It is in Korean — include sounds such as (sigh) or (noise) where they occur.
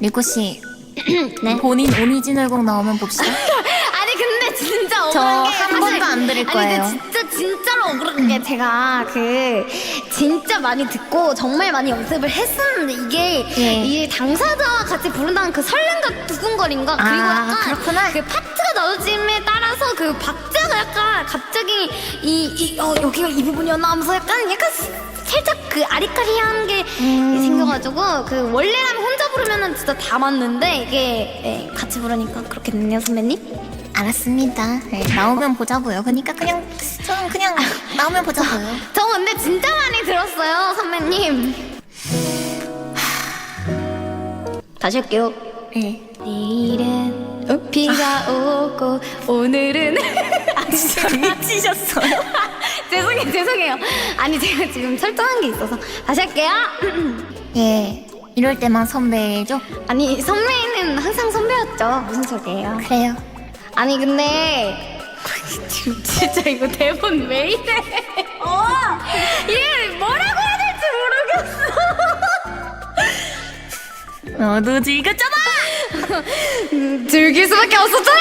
리코 씨 (clears throat) 네. 본인 오리지널 곡 나오면 봅시다. (laughs) 아니 근데 진짜 저 억울한 게한 사실- 번도 안 들을 아니 거예요. 근데 진짜 진짜로 억울한 게 제가 그 진짜 많이 듣고 정말 많이 연습을 했었는데 이게 예. 이 당사자와 같이 부른다는 그 설렘과 두근거림과 그리고 아, 약간 그렇구나. 그 파트가 넣어짐에 따라서 그 박자가 약간 갑자기 이, 이 어, 여기가 이 부분이었나 하면서 약간 약간 스- 살짝 그 아리까리한 게 음. 생겨가지고 그 원래라면 혼자 부르면은 진짜 다 맞는데 이게 예, 같이 부르니까 그렇게 됐네요 선배님. 알았습니다. 네, 나오면 보자고요. 그러니까 그냥 저는 그냥 나오면 보자고요. (laughs) 저 근데 진짜 많이 들었어요, 선배님. 다시 할게요. 네. 내일은 비가 오고 오늘은 (laughs) 아 진짜 미치셨어요? (laughs) 죄송해요, 죄송해요. 아니 제가 지금 설정한 게 있어서 다시 할게요. 예. 이럴 때만 선배죠? 아니 선배는 항상 선배였죠. 무슨 소리예요? 그래요. 아니 근데 지금 진짜 이거 대본 왜 이래? 어, 얘 뭐라고 해야 될지 모르겠어. 너도 지긋잖아! 즐길 수밖에 없었잖아.